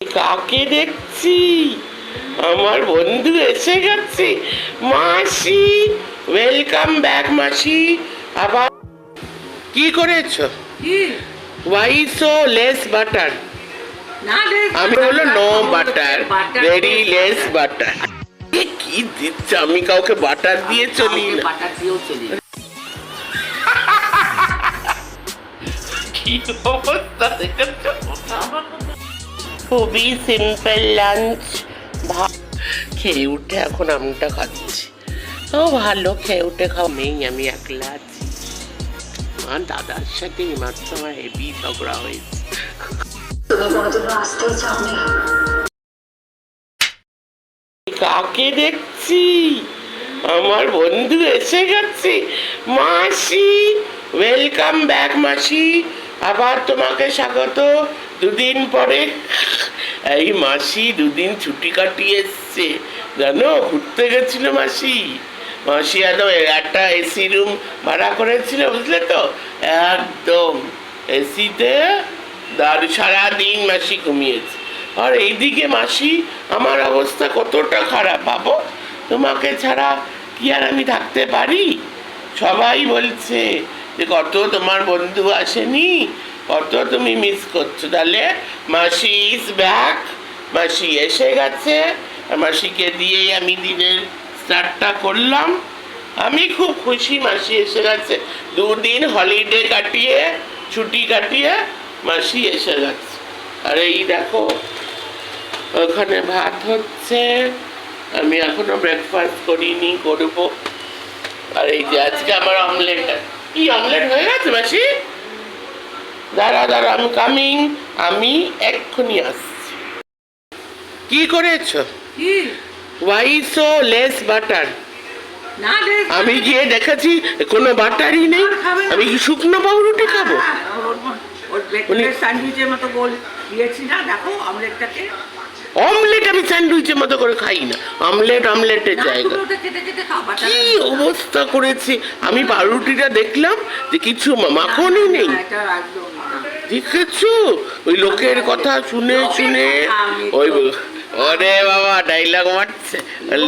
কাকে দেখছি? আমার বন্ধু এসে গেছে। মাসি ওয়েলকাম ব্যাক মাসি। আবার কি করেছ? কি? ওয়াই সো লেস বাটার আমি হলো no butter very less butter কি দিচ্ছে? আমি কাউকে বাটার দিয়ে চলি না। বাটার দিয়েও চলি। কি অবস্থা দেখেছ? খুবই সিম্পল লাঞ্চ খেয়ে উঠে এখন আমটা খাচ্ছি। ও ভালো, খেয়ে উঠে খাও নেই, আমি একলা আছি। আমার দাদার সাথে মাত্র আমার হেভি ঝগড়া হয়েছে। কাকে দেখছি? আমার বন্ধু এসে গেছে। মাসি ওয়েলকাম ব্যাক মাসি। আবার তোমাকে স্বাগত। দুদিন পরে। এই মাসি দুদিন ছুটি কাটিয়ে এসছে। জানো, ঘুরতে গেছিল মাসি। মাসি একদম একটা এসি রুম ভাড়া করেছিল, বুঝলে তো? একদম। এসিতে দার সারাদিন মাসি ঘুমিয়েছে। আর এইদিকে মাসি, আমার অবস্থা কতটা খারাপ ভাবো তোমাকে ছাড়া কি আর আমি থাকতে পারি? সবাই বলছে যে কত তোমার বন্ধু আসেনি? কত তুমি মিস করছ। তাহলে মাসি ইজ ব্যাক মাসি এসে গেছে। মাসিকে দিয়েই আমি দিনের স্টার্টটা করলাম। আমি খুব খুশি মাসি এসে গেছে। দুদিন হলিডে কাটিয়ে, ছুটি কাটিয়ে মাসি এসে গেছে। আর এই দেখো, ওখানে ভাত হচ্ছে। আমি এখনও ব্রেকফাস্ট করিনি, করব। আর এই যে আজকে আমার অমলেট কি অমলেট হয়ে গেছে মাসি? দাঁড়া দাঁড়া আমি কামিং আমি এক্ষুনি আসছি। কি করেছ? ওয়াই সো লেস বাটার আমি গিয়ে দেখেছি কোনো বাটারই নেই। আমি কি শুকনো পাউরুটি খাব? ওর- ওর ব্রেকফাস্ট স্যান্ডউইচের মতো গোল দিয়েছি না দেখো অমলেটটাকে অমলেট আমি স্যান্ডউইচের মতো করে খাই না। অমলেট অমলেটের জায়গা। কি অবস্থা করেছে? আমি পাউরুটিটা দেখলাম যে কিছু মাখনই নেই। দেখেছ? ওই লোকের কথা শুনে শুনে ওই ওরে বাবা ডাইলগ মারছে।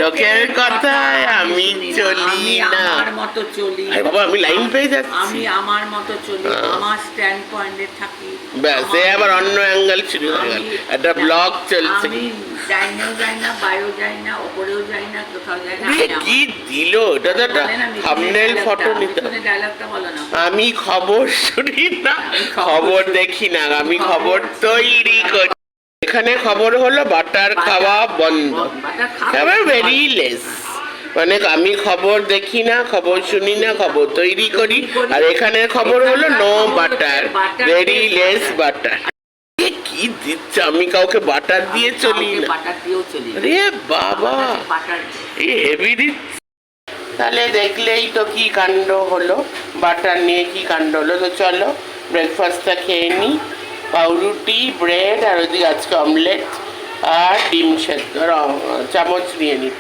লোকের কথায় আমি চলি না। আমার মতো চলি আরে বাবা আমি লাইন পেয়ে যাচ্ছি। আমি আমার মতো চলি। আমার স্ট্যান্ড পয়েন্টে থাকি। ব্যাস এ আবার অন্য অ্যাঙ্গেল শুরু হয়ে গেল। একটা ব্লগ চলছে। আমি ডাইনেও যাই না বাইরেও যাই না ওপরেও যাই না কোথাও যাই না কি দিল? এটা তো একটা থাম্বনেল ফটো নিতে। ডায়লগটা বলো না। আমি খবর শুনি না। খবর দেখি না। আমি খবর তৈরি করি। এখানে খবর হলো বাটার খাওয়া বন্ধ। এবার ভেরি লেস মানে আমি খবর দেখি না খবর শুনি না খবর তৈরি করি। আর এখানে খবর হলো no butter very less butter কি দিচ্ছে? আমি কাউকে বাটার দিয়ে চলি না। রে বাবা। হেভি দিচ্ছে। তাহলে দেখলেই তো কি কাণ্ড হলো? বাটার নিয়ে কি কাণ্ড হলো? তো চলো ব্রেকফাস্টটা খেয়ে নিই পাউরুটি, ব্রেড, আর ওইদিকে আজকে অমলেট আর ডিম সেদ্ধ। চামচ নিয়ে নিই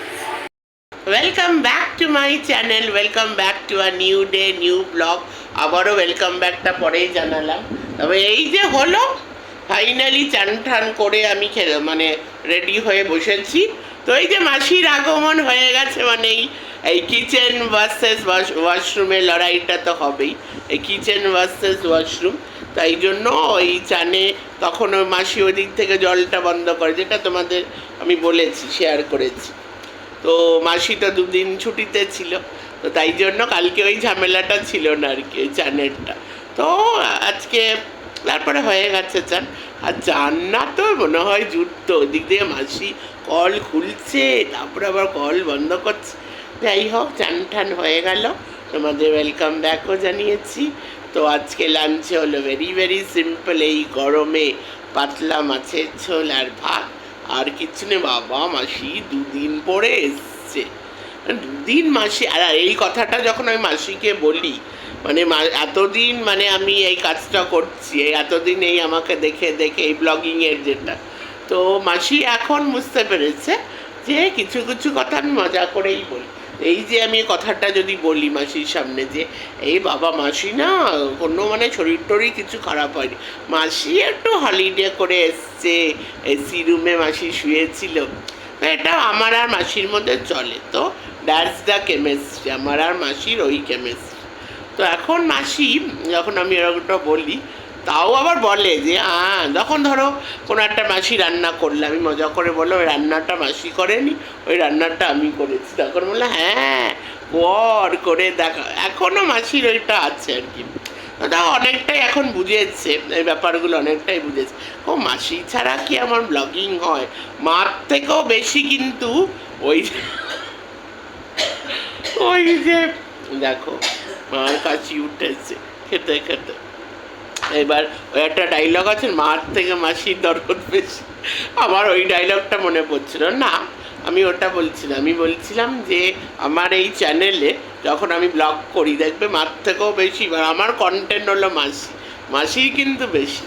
welcome back to my channel welcome back to a new day new blog আবারও ওয়েলকাম ব্যাকটা পরেই জানালাম। তবে এই যে হলো ফাইনালি চান ঠান করে আমি মানে রেডি হয়ে বসেছি। তো এই যে মাসির আগমন হয়ে গেছে মানে এই এই কিচেন ভার্সেস ওয়াশরুমের লড়াইটা তো হবেই। এই কিচেন ভার্সেস ওয়াশরুম তাই জন্য ওই চানে তখন ওই মাসি ওদিক থেকে জলটা বন্ধ করে, যেটা তোমাদের আমি বলেছি শেয়ার করেছি। তো মাসি তো দুদিন ছুটিতে ছিল, তো তাই জন্য কালকে ওই ঝামেলাটা ছিল না আর কি, ওই চানেরটা তো আজকে তারপরে হয়ে গেছে চান। আর চান না তো মনে হয় জুটতো ওদিক দিয়ে মাসি কল খুলছে, তারপরে আবার কল বন্ধ করছে। যাই হোক চান টান হয়ে গেল। তোমাদের ওয়েলকাম ব্যাকও জানিয়েছি। তো আজকে লাঞ্চে হলো ভেরি ভেরি সিম্পল এই গরমে পাতলা মাছের ঝোল আর ভাত। আর কিছু নেই, বাবা, মাসি দুদিন পরে এসছে। দুদিন মাসি, আর এই কথাটা যখন আমি মাসিকে বলি মানে এতদিন মানে আমি এই কাজটা করছি, এই এতদিন এই আমাকে দেখে দেখে এই ব্লগিংয়ের যেটা। তো মাসি এখন বুঝতে পেরেছে যে কিছু কিছু কথা আমি মজা করেই বলি। এই যে আমি কথাটা যদি বলি মাসির সামনে যে, এই বাবা মাসি না, কোনো মানে শরীর টরীর কিছু খারাপ হয়নি। মাসি একটু হলিডে করে এসছে এসি রুমে মাসি শুয়েছিল। এটা আমার আর মাসির মধ্যে চলে। তো দ্যাটস দ্য কেমিস্ট্রি আমার আর মাসির ওই কেমিস্ট্রি তো এখন মাসি, যখন আমি এরকমটা বলি তাও আবার বলে যে হ্যাঁ যখন ধরো কোনো একটা মাসি রান্না করলে, আমি মজা করে বললাম, ওই রান্নাটা মাসি করেনি, ওই রান্নাটা আমি করেছি। তখন বলল হ্যাঁ কর করে দেখা এখনও মাসির ওইটা আছে আর কি। ওটা অনেকটাই এখন বুঝেছে, এই ব্যাপারগুলো অনেকটাই বুঝেছে। ও, মাসি ছাড়া কি আমার ব্লগিং হয়? মার থেকেও বেশি কিন্তু ওই ওই যে, দেখো, মার কাছে উঠেছে, খেতে খেতে। এবার একটা ডায়লগ আছে, মার থেকে মাসির দরদ বেশি। আমার ওই ডায়লগটা মনে পড়ছিল। না, আমি ওটা বলছিলাম। আমি বলছিলাম যে, আমার এই চ্যানেলে যখন আমি ব্লগ করি, দেখবে মার থেকেও বেশি, এবার আমার কন্টেন্ট হলো মাসি। মাসি কিন্তু বেশি।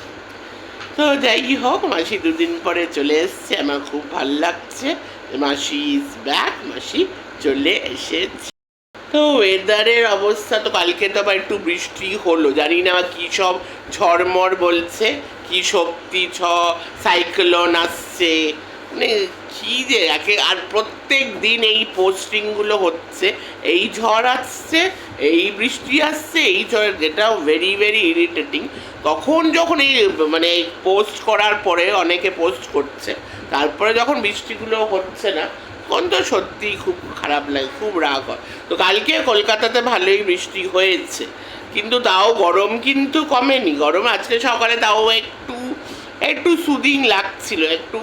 তো যাই হোক, মাসি দুদিন পরে চলে এসছে। আমার খুব ভালো লাগছে। মাসি ইজ ব্যাক মাসি চলে এসেছে। তো ওয়েদারের অবস্থা তো কালকে তো আবার একটু বৃষ্টি হলো। জানি না কী সব ঝড়মড় বলছে, কি শক্তি ছ সাইক্লোন আসছে। মানে কী যে, একে আর প্রত্যেক দিন এই পোস্টিংগুলো হচ্ছে, এই ঝড় আসছে, এই বৃষ্টি আসছে, এই ঝড় যেটা ভেরি ভেরি ইরিটেটিং তখন যখন এই মানে পোস্ট করার পরে অনেকে পোস্ট করছে, তারপরে যখন বৃষ্টিগুলো হচ্ছে না তখন তো সত্যিই খুব খারাপ লাগে, খুব রাগ হয়। তো কালকে কলকাতাতে ভালোই বৃষ্টি হয়েছে, কিন্তু তাও গরম কিন্তু কমেনি। গরম আজকে সকালে তাও একটু একটু সুদিং লাগছিল, একটু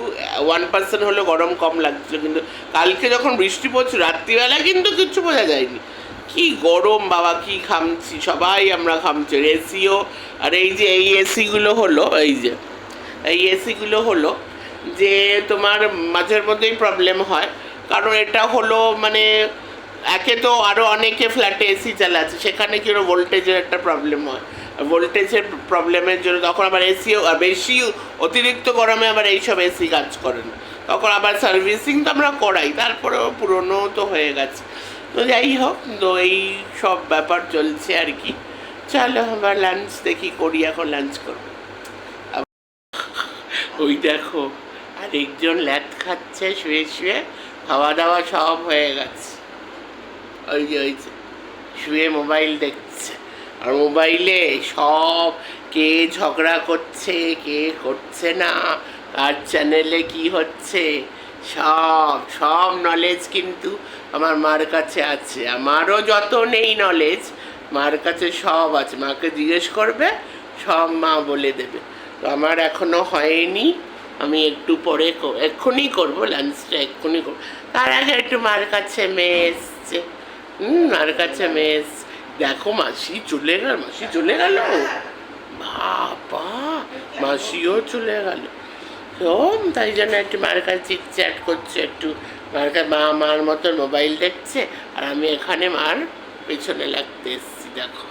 ওয়ান পার্সেন্ট হলে গরম কম লাগছিল, কিন্তু কালকে যখন বৃষ্টি পড়ছিল রাত্রিবেলা কিন্তু কিচ্ছু বোঝা যায়নি। কি গরম বাবা, কি খামছি সবাই আমরা খামছি এসিও আর এই যে, এই এসিগুলো হলো, এই যে, এই এসিগুলো হলো যে তোমার মাঝের মধ্যেই প্রবলেম হয়। কারণ এটা হলো মানে একে তো আরও অনেকে ফ্ল্যাটে এসি চালাচ্ছে, সেখানে কি ভোল্টেজের একটা প্রবলেম হয়। ভোল্টেজের প্রবলেমের জন্য তখন আবার এসিও বেশি অতিরিক্ত গরমে আবার এইসব এসি কাজ করে না। তখন আবার সার্ভিসিং তো আমরা করাই, তারপরেও পুরনো তো হয়ে গেছে। তো যাই হোক, তো এই সব ব্যাপার চলছে আর কি। চলো আবার লাঞ্চ দেখি, করি এখন লাঞ্চ করব। ওই দেখো, আরেকজন ল্যাট খাচ্ছে, শুয়ে শুয়ে। খাওয়া দাওয়া সব হয়ে গেছে। ওই যে ওই যে, শুয়ে মোবাইল দেখছে। আর মোবাইলে সব কে ঝগড়া করছে, কে করছে না আর চ্যানেলে কি হচ্ছে, সব সব নলেজ কিন্তু আমার মার কাছে আছে। আমারও যত নেই নলেজ মার কাছে সব আছে। মাকে জিজ্ঞেস করবে, সব মা বলে দেবে। তো আমার এখনও হয়নি। আমি একটু পরে এক্ষুনি করব লাঞ্চটা এক্ষুনি করব তার আগে একটু মার কাছে মেয়ে এসছে। হুম, মার কাছে মেয়ে এসছে। দেখো মাসি চলে গেল, মাসি চলে গেল। বাবা, মাসিও চলে গেল। তো তাই জন্য একটু মার কাছে চিট চ্যাট করছে, একটু মার কাছে মা, মার মতন মোবাইল দেখছে। আর আমি এখানে মার পেছনে লাগতে এসছি, দেখো।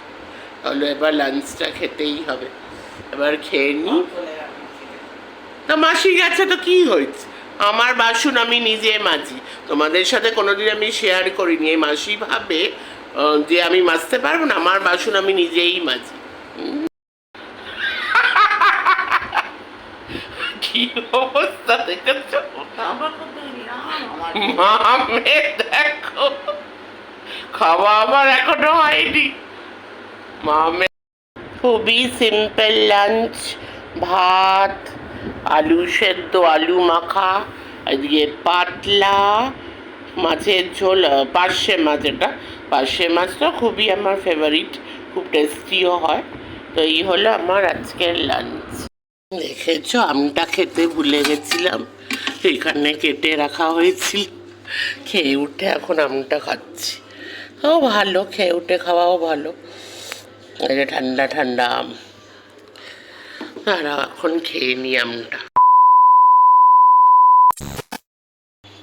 তাহলে এবার লাঞ্চটা খেতেই হবে। এবার খেয়ে নিই তো মাসি গেছে তো কি হয়েছে? আমার বাসন আমি নিজে মাজি। তোমাদের সাথে কোনোদিন আমি শেয়ার করিনি। এই মাসি ভাবে যে আমি মাজতে পারব না, আমার বাসন আমি নিজেই মাজি। কি অবস্থা দেখেছ? মামে দেখো, খাওয়া আমার এখনও হয়নি। মামে, খুবই সিম্পল লাঞ্চ ভাত আলু সেদ্ধ, আলু মাখা আজকে পাতলা মাছের ঝোল পার্শে মাছ এটা। পার্শে মাছটা খুবই আমার ফেভারিট খুব টেস্টিও হয়। তো এই হলো আমার আজকের লাঞ্চ দেখেছ, আমটা খেতে ভুলে গেছিলাম। এখানে কেটে রাখা হয়েছিল খেয়ে উঠে এখন আমটা খাচ্ছি। ও ভালো, খেয়ে উঠে খাওয়াও ভালো। ঠান্ডা ঠান্ডা আম। আর এখন খেয়ে নি আমটা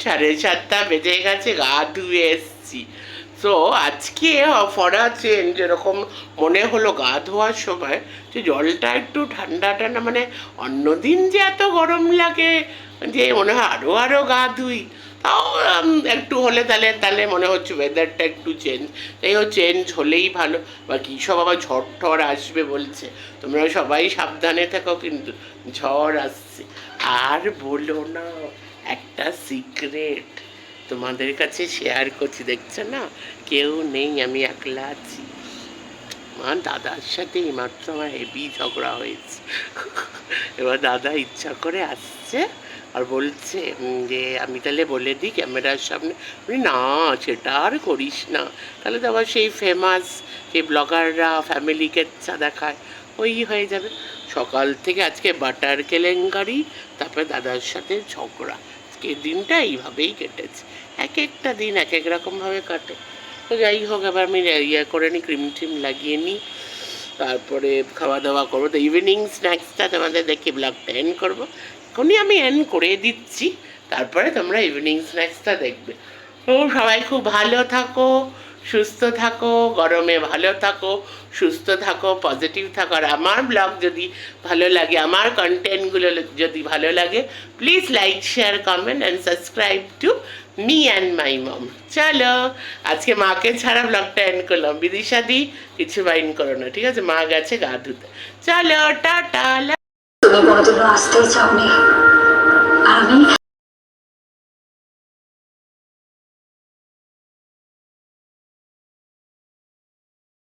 সাড়ে সাতটা বেজে গেছে, গা ধুয়ে এসছি। তো আজকে ফরা চেন যেরকম মনে হলো গা ধোয়ার সময়, যে জলটা একটু ঠান্ডা ঠান্ডা মানে অন্যদিন যে এত গরম লাগে, যে মনে হয় আরও আরও গা ধুই। তাও একটু হলে তাহলে তাহলে মনে হচ্ছে ওয়েদারটা একটু চেঞ্জ তাই ও চেঞ্জ হলেই ভালো। বা কী সব আবার ঝড় ঠড় আসবে বলছে। তোমরা সবাই সাবধানে থাকো কিন্তু ঝড় আসছে। আর বলো না, একটা সিক্রেট তোমাদের কাছে শেয়ার করছি। দেখছ না? কেউ নেই, আমি একলা আছি। আমার দাদার সাথে এইমাত্র আমার হেভি ঝগড়া হয়েছে। এবার দাদা ইচ্ছা করে আসছে। আর বলছে যে আমি তাহলে বলে দিই ক্যামেরার সামনে। আমি, না সেটা আর করিস না। তাহলে তো আবার সেই ফেমাস যে ব্লগাররা ফ্যামিলিকে ইচ্ছা দেখায় ওই হয়ে যাবে। সকাল থেকে আজকে বাটার কেলেঙ্কারি তারপরে দাদার সাথে ঝগড়া। আজকে দিনটা এইভাবেই কেটেছে। এক একটা দিন এক এক রকমভাবে কাটে। তো যাই হোক আবার আমি ইয়ে করে নিই ক্রিম টিম লাগিয়ে নিই। তারপরে খাওয়া দাওয়া করব। তো ইভিনিং স্ন্যাক্সটা তোমাদের দেখি ব্লগটা এন্ড করব। এখনই আমি এন্ড করে দিচ্ছি। তারপরে তোমরা ইভিনিং স্ন্যাক্সটা দেখবে। ও সবাই খুব ভালো থাকো, সুস্থ থাকো, গরমে ভালো থাকো, সুস্থ থাকো পজিটিভ থাকো। আর আমার ব্লগ যদি ভালো লাগে, আমার কন্টেন্টগুলো যদি ভালো লাগে please like share comment and subscribe to me and my mom চলো, আজকে মাকে ছাড়া ব্লগটা এন্ড করলাম। বিদিশাদি কিছু মাইন্ড করো না, ঠিক আছে? মা গেছে গা ধুতে। চলো, টাটা তুমি কোনোদিনও আসতেই চাওনি আর আমি